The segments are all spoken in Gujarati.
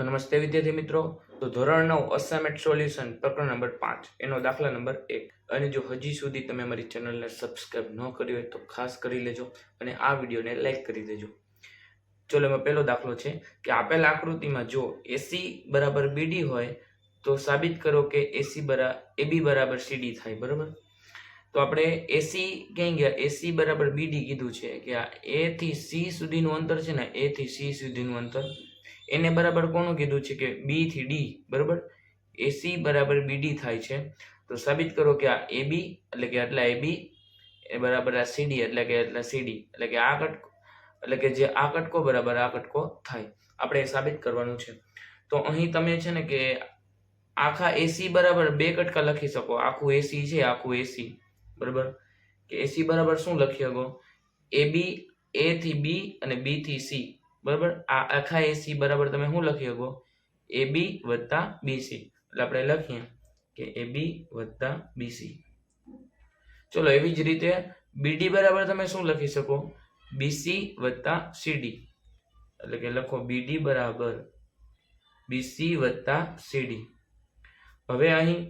તો નમસ્તે વિદ્યાર્થી મિત્રો. તો ધોરણ નવ અસાઇમેન્ટ સોલ્યુશન પ્રકરણ નંબર પાંચ. એનો દાખલા નંબર એક. અને જો હજી સુધી તમે અમારી ચેનલને સબસ્ક્રાઇબ ન કરી હોય તો ખાસ કરી લેજો અને આ વિડીયોને લાઈક કરી દેજો. ચલો, એમાં પહેલો દાખલો છે કે આપેલ આકૃતિમાં જો એસી બરાબર બીડી હોય તો સાબિત કરો કે એસી બરા એબી બરાબર સીડી થાય, બરાબર? તો આપણે એસી ક્યાં ગયા? એસી બરાબર બીડી કીધું છે કે આ એથી સી સુધીનું અંતર છે ને એ થી સી સુધીનું અંતર એને બરાબર કોનું કીધું છે કે બી થી ડી બરાબર? એસી બરાબર બીડી થાય છે. તો સાબિત કરો કે આ એબી એટલે કે આટલા એબી એ બરાબર આ સીડી એટલે કે એટલા સીડી એટલે કે આ કટકો એટલે કે જે આ કટકો બરાબર આ કટકો થાય. આપણે એ સાબિત કરવાનું છે. તો અહીં તમે છે ને કે આખા એસી બરાબર બે કટકા લખી શકો. આખું એસી છે, આખું એસી બરાબર? કે એસી બરાબર શું લખી શકો? એ બી એ થી બી અને બી થી સી બરાબર? આ આખા એસી બરાબર તમે શું લખી શકો? એ બી વત્તા બીસી એટલે આપણે લખીએ કે એ બી વત્તા બીસી ચલો, એવી જ રીતે બીડી બરાબર તમે શું લખી શકો? બીસી વત્તા સીડી એટલે કે લખો બીડી બરાબર બીસી વત્તા સીડી હવે અહીં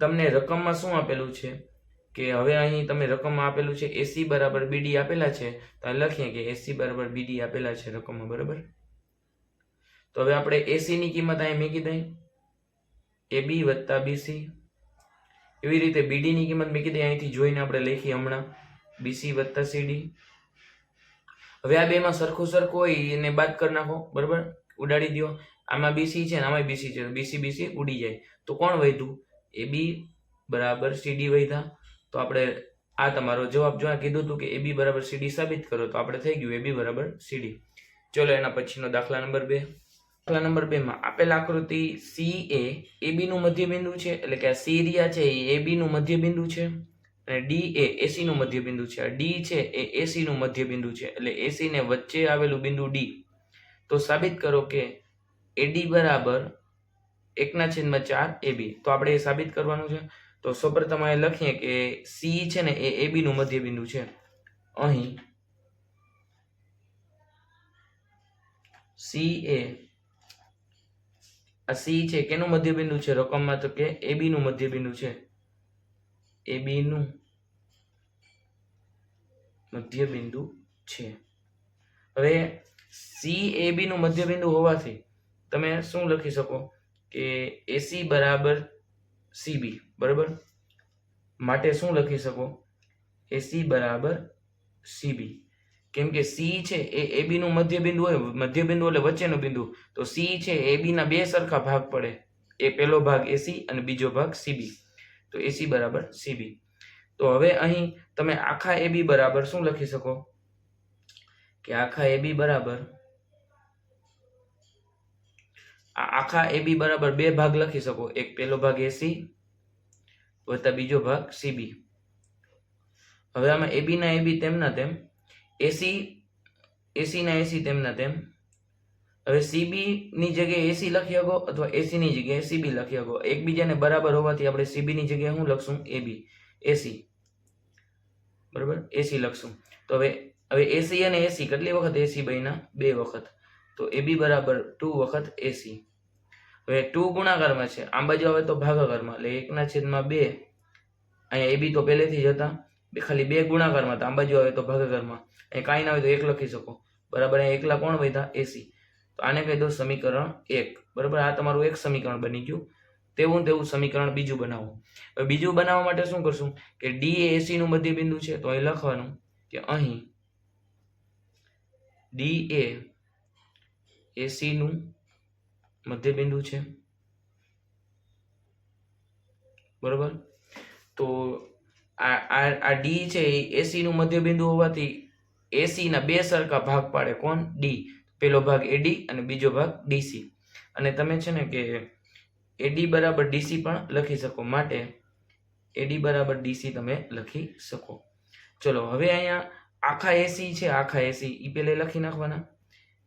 તમને રકમમાં શું આપેલું છે? કે હવે અહીં તમે રકમમાં આપેલું છે એસી બરાબર બીડી આપેલા છે, તો અહીં લખીએ કે એસી બરાબર બીડી આપેલા છે રકમમાં, બરાબર? તો હવે આપણે એસી ની કિંમત અહીં મૂકી દઈ એ બી વત્તા બીસી એવી રીતે બીડી ની કિંમત મૂકી દઈએ, અહીંથી જોઈને આપણે લખીએ હમણાં. બીસી વત્તા સીડી હવે આ બેમાં સરખું સરખું હોય એને બાદ કરી નાખો, બરાબર? ઉડાડી દો આમાં બીસી છે ને આમાં બીસી છે બીસી બીસી ઉડી જાય. તો કોણ વધ્યું? એ બી બરાબર સીડી વધ્યા. તો આપણે આ તમારો જવાબ જો આ કીધું હતું કે એ બી બરાબર સીડી સાબિત કરો, તો આપણે થઈ ગયું એ બી બરાબર સીડી ચલો એના પછીનો દાખલા નંબર બે. દાખલા નંબર બેમાં આપેલ આકૃતિ સી એ એ બીનું મધ્યબિંદુ મધ્ય બિંદુ છે, એટલે કે આ સી રિયા છે એ એ બીનું મધ્યબિંદુ છે, અને ડી એ એસીનું મધ્યબિંદુ મધ્ય બિંદુ છે. આ ડી છે એ એસીનું મધ્યબિંદુ છે, એટલે એસીને વચ્ચે આવેલું બિંદુ ડી તો સાબિત કરો કે એડી બરાબર એકના છેદમાં ચાર એ બી તો આપણે એ સાબિત કરવાનું છે. તો સૌપ્રથમ અહીં લખીએ કે સી છે ને એ એ નું મધ્ય બિંદુ છે. અહીં સી એ આ સી છે કેનું મધ્ય બિંદુ છે? રકમમાં તો કે એ નું મધ્ય બિંદુ છે. એ નું મધ્ય બિંદુ છે. હવે સી એ નું મધ્ય બિંદુ હોવાથી તમે શું લખી શકો? કે એસી બરાબર સીબી, બરાબર? માટે શું લખી શકો? એસી બરાબર સીબી. કેમ કે સી છે એ એ બી નું મધ્ય બિંદુ હોય મધ્ય બિંદુ એટલે વચ્ચેનું બિંદુ. તો સી છે એ બી ના બે સરખા ભાગ પડે. એ પહેલો ભાગ એસી અને બીજો ભાગ સીબી. તો એસી બરાબર સીબી. તો હવે અહીં તમે આખા એ બી બરાબર શું લખી શકો? કે આખા એ બી બરાબર આ આખા એ બી બરાબર બે ભાગ લખી શકો. એક પહેલો ભાગ એસી વત્તા બીજો ભાગ સીબી હવે આમાં એબી ના એબી તેમના તેમ એસી એસી ના એસી તેમના તેમ. હવે સીબી ની જગ્યાએ એસી લખી શકો અથવા એસી ની જગ્યાએ સીબી લખી શકો. એકબીજાને બરાબર હોવાથી આપણે સીબી ની જગ્યાએ શું લખશું? એબી એસી બરાબર? એસી લખશું. તો હવે હવે એસી અને એસી કેટલી વખત એસી બન્યા? બે વખત. તો એ બી બરાબર ટુ વખત એસી હવે ટુ ગુણાકારમાં છે. આમ બાજુ આવે તો ભાગાકારમાં. એટલે એકના છેદમાં બે, અહીંયા એ બી તો પહેલેથી જ હતા. ખાલી બે ગુણાકારમાં હતા. આમ બાજુ આવે તો ભાગાકારમાં. અહીં કાંઈ ના હોય તો એક લખી શકો. બરાબર, અહીંયા એકલા કોણ વધ્યા? એસી તો આને કહી દો સમીકરણ એક. બરાબર, આ તમારું એક સમીકરણ બની ગયું. તેવું તેવું સમીકરણ બીજું બનાવો. હવે બીજું બનાવવા માટે શું કરશું? કે ડી એ એસીનું મધ્ય બિંદુ છે, તો અહીં લખવાનું કે અહીં ડી એ એસી નું મધ્ય બિંદુ છે. બરોબર? તો આ આ ડી છે એ એસી નું મધ્ય હોવાથી એસી ના બે સરખા ભાગ પાડે. કોણ? ડી પેલો ભાગ એડી અને બીજો ભાગ ડીસી અને તમે છે ને કે એડી બરાબર ડીસી પણ લખી શકો માટે. એડી બરાબર ડીસી તમે લખી શકો. ચલો, હવે અહીંયા આખા એસી છે, આખા એસી એ પેલે લખી નાખવાના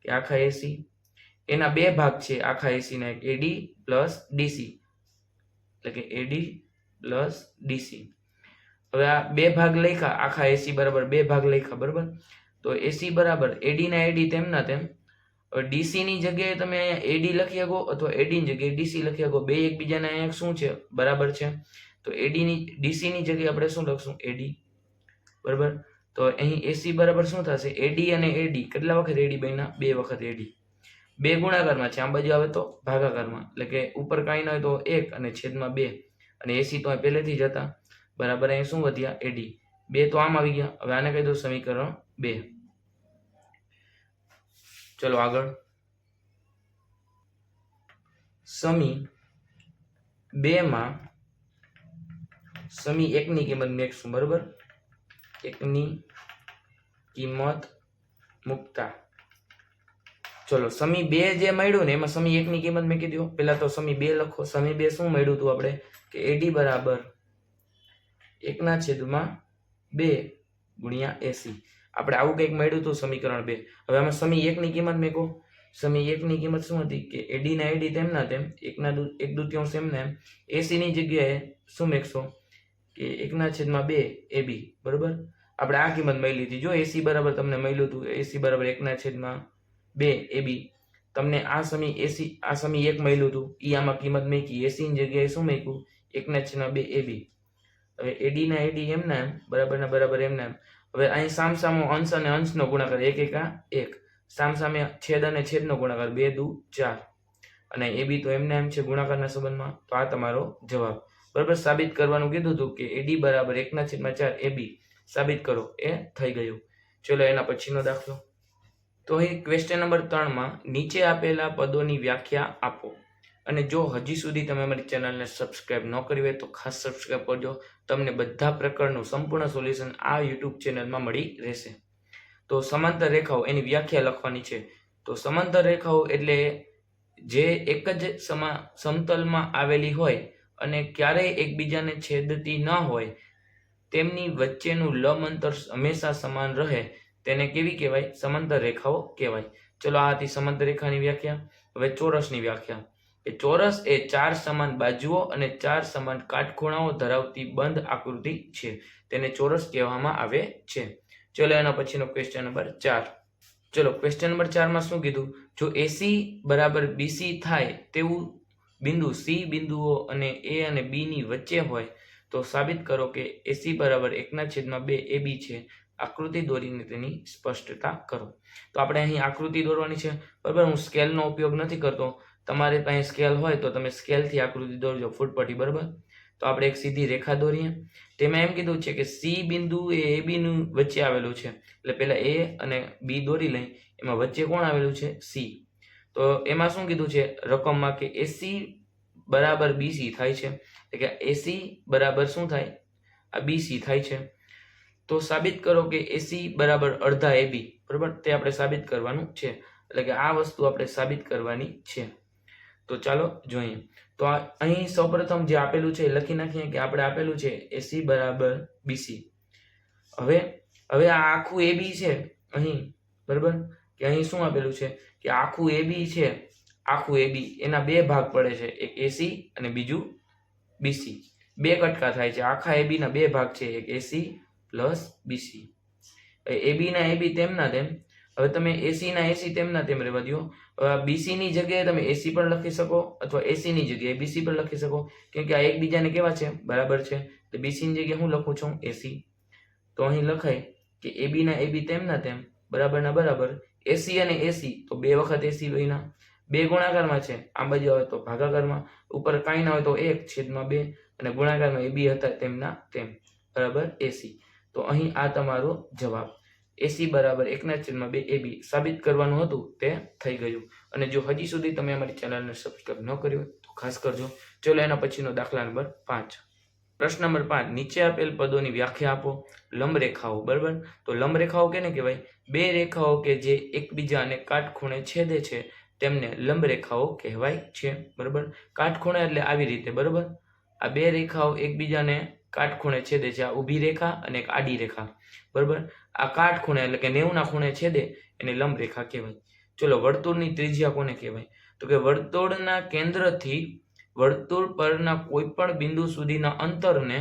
કે આખા એસી એના બે ભાગ છે આખા એસીના એક એડી પ્લસ ડીસી એટલે કે એડી પ્લસ ડીસી હવે આ બે ભાગ લખ્યા, આખા એસી બરાબર બે ભાગ લખ્યા, બરાબર? તો એસી બરાબર એડી ના એડી તેમના તેમ હવે ડીસી જગ્યાએ તમે અહીંયા એડી લખી શકો અથવા એડીની જગ્યાએ ડીસી લખી શકો. બે એકબીજાના અહીંયા શું છે? બરાબર છે? તો એડીની ડીસીની જગ્યાએ આપણે શું લખશું? એડી બરાબર? તો અહીં એસી બરાબર શું થશે? એડી અને એડી કેટલા વખત એડી બન્યા? બે વખત એડી બે ગુણાકારમાં છે. આમ બાજુ આવે તો ભાગાકારમાં. એટલે કે ઉપર કાંઈ ન હોય તો એક અને છેદમાં બે. અને એસી તો પહેલેથી જ હતા. બરાબર, અહીં શું વધ્યા? એડી બે તો આમ આવી ગયા. હવે આને કહી દો સમીકરણ બે. ચલો આગળ. સમી બે માં સમી એકની કિંમત મેકશું બરોબર? એકની કિંમત મૂકતા. ચલો, સમી બે જે મળ્યું ને, એમાં સમી એકની કિંમત મેં કીધું પેલા તો સમી બે લખો. સમી બે શું મળ્યું હતું આપણે? કે એડી બરાબર એકના છેદમાં બે ગુણ્યા એસી આપણે આવું કંઈક મળ્યું હતું સમીકરણ બે. હવે આમાં સમી એકની કિંમત મેકો સમી એકની કિંમત શું હતી? કે એડી ના એડી તેમના તેમ એકના એક દુત્યાંશ એમને એમ એસી ની જગ્યાએ શું મેકશો? કે એકના છેદમાં બે એ બી બરોબર? આપણે આ કિંમત મળી હતી જો એસી બરાબર તમને મળ્યું હતું એસી બરાબર એકના છેદમાં બે, એ બી. તમને આ સમી એસી આ સમી એક મળ્યું હતું. એ આમાં કિંમત મૂકી. એસી ની જગ્યાએ શું મૂક્યું? એકના છેના બે, એ બી. હવે એડી ના એડી એમના એમ બરાબર ના? બરાબર એમના એમ. હવે અહીં સામસામો અંશ અને અંશનો ગુણાકાર. એક, એકા એક. સામ સામે છેદ અને છેદનો ગુણાકાર. બે, દુ, ચાર. અને એ બી તો એમને એમ છે ગુણાકારના સંબંધમાં. તો આ તમારો જવાબ. બરાબર? સાબિત કરવાનું કીધું હતું કે એડી બરાબર એકના છેદમાં ચાર, એ બી. સાબિત કરો. એ થઈ ગયું. ચલો એના પછીનો દાખલો. તો અહીં ક્વેશ્ચન નંબર ત્રણમાં નીચે આપેલા પદોની વ્યાખ્યા આપો. અને જો હજી સુધી તમે અમારી ચેનલને સબસ્ક્રાઈબ ન કરી હોય તો ખાસ સબસ્ક્રાઈબ કરજો. તમને બધા પ્રકારનું સંપૂર્ણ સોલ્યુશન આ યુટ્યુબ ચેનલમાં મળી રહેશે. તો સમાંતર રેખાઓ એની વ્યાખ્યા લખવાની છે. તો સમાંતર રેખાઓ એટલે જે એક જ સમા, સમતલમાં આવેલી હોય અને ક્યારેય એકબીજાને છેદતી ન હોય, તેમની વચ્ચેનું લંબ અંતર હંમેશા સમાન રહે તેને કેવી કહેવાય? સમાંતર રેખાઓ કહેવાય. ચલો આ હતી સમાંતર રેખાની વ્યાખ્યા. હવે ચોરસની વ્યાખ્યા. કે ચોરસ એ ચાર સમાન બાજુઓ અને ચાર સમાન કાટખૂણાઓ ધરાવતી બંધ આકૃતિ છે. તેને ચોરસ કહેવામાં આવે છે. ચલો એના પછીનો ક્વેશ્ચન નંબર ચાર. ચલો ક્વેશ્ચન નંબર ચારમાં શું કીધું? જો એસી બરાબર બીસી થાય તેવું બિંદુ સી બિંદુઓ અને એ અને બીની વચ્ચે હોય તો સાબિત કરો કે એસી બરાબર એકના છેદમાં બે એ બી છે. આકૃતિ દોરીને તેની સ્પષ્ટતા કરો. તો આપણે અહીં આકૃતિ દોરવાની છે. બરાબર, હું સ્કેલનો ઉપયોગ નથી કરતો. તમારે પાસે સ્કેલ હોય તો તમે સ્કેલથી આકૃતિ દોરજો ફૂટપટ્ટી, બરાબર? તો આપણે એક સીધી રેખા દોરીએ. તેમાં એમ કીધું છે કે સી બિંદુ એ એ બીનું વચ્ચે આવેલું છે. એટલે પહેલાં એ અને બી દોરી લઈ. એમાં વચ્ચે કોણ આવેલું છે? સી. તો એમાં શું કીધું છે? રકમમાં કે એસી બરાબર બીસી થાય છે. એટલે કે એસી બરાબર શું થાય? આ બીસી થાય છે. તો સાબિત કરો કે એસી બરાબર અડધા એબી બરાબર? તે આપણે સાબિત કરવાનું છે. એટલે કે આ વસ્તુ આપણે સાબિત કરવાની છે. તો ચાલો જોઈએ. તો અહીં સૌપ્રથમ જે આપેલું છે લખી નાખીએ કે આપણે આપેલું છે એસી બરાબર બીસી હવે હવે આ આખું એબી છે અહીં, બરાબર? કે અહીં શું આપેલું છે? કે આખું એબી છે આખું એ બી એના બે ભાગ પડે છે, એક એસી અને બીજું બીસી બે કટકા થાય છે, આખા એ ના બે ભાગ છે, એક AC plus BC A AB A B તેમના તેમ હવે તમે એસીના એસી તેમના તેમ રહેવા દો બીસીની જગ્યાએ તમે એસી પણ લખી શકો અથવા એસીની જગ્યાએ બીસી પણ લખી શકો. કેમ કે આ એકબીજાને કેવા છે? બરાબર છે. તો બીસીની જગ્યાએ હું લખું છું એસી તો અહીં લખાય કે એ એબી એ બી તેમના તેમ બરાબર ના બરાબર. એસી અને એસી તો બે વખત એસી બન્યા બે ગુણાકારમાં છે. આ બાજુ આવે તો ભાગાકારમાં. ઉપર કાંઈ ના હોય તો એક છેદમાં બે અને ગુણાકારમાં એ બી હતા તેમના તેમ. બરાબર? એસી. તો અહીં આ તમારો જવાબ. એસી બરાબર એકના છેદમાં બે એ બી સાબિત કરવાનું હતું તે થઈ ગયું. અને જો હજી સુધી તમે અમારી ચેનલને સબસ્ક્રાઈબ ન કર્યું તો ખાસ કરજો. ચલો એના પછીનો દાખલા નંબર પાંચ. પ્રશ્ન નંબર પાંચ. નીચે આપેલ પદોની વ્યાખ્યા આપો. લંબરેખાઓ બરાબર? તો લંબ રેખાઓ કેને કહેવાય? બે રેખાઓ કે જે એકબીજાને કાટખૂણે છેદે છે. તેમને લંબ રેખાઓ કહેવાય છે, બરાબર? કાટખૂણે એટલે આવી રીતે, બરાબર? આ બે રેખાઓ એકબીજાને કાટખૂણે છેદે છે. આ ઊભી રેખા અને એક આડી રેખા, બરાબર? આ કાટખૂણે એટલે કે નેવના ખૂણે છેદે એને લંબ રેખા કહેવાય. ચલો, વર્તુળની ત્રિજ્યા કોને કહેવાય? તો કે વર્તુળના કેન્દ્રથી વર્તુળ પરના કોઈ પણ બિંદુ સુધીના અંતરને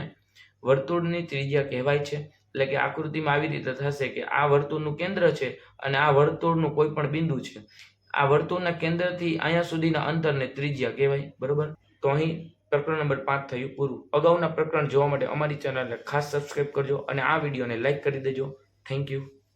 વર્તુળની ત્રિજ્યા કહેવાય છે. એટલે કે આકૃતિમાં આવી રીતે થશે કે આ વર્તુળનું કેન્દ્ર છે અને આ વર્તુળનું કોઈ પણ બિંદુ છે. આ વર્તુળના કેન્દ્રથી અહીંયા સુધીના અંતરને ત્રિજ્યા કહેવાય, બરોબર? તો અહીં પ્રકરણ નંબર પાંચ થયું પૂરું. અગાઉના પ્રકરણ જોવા માટે અમારી ચેનલને ખાસ સબસ્ક્રાઇબ કરજો અને આ વિડીયોને લાઈક કરી દેજો. Thank you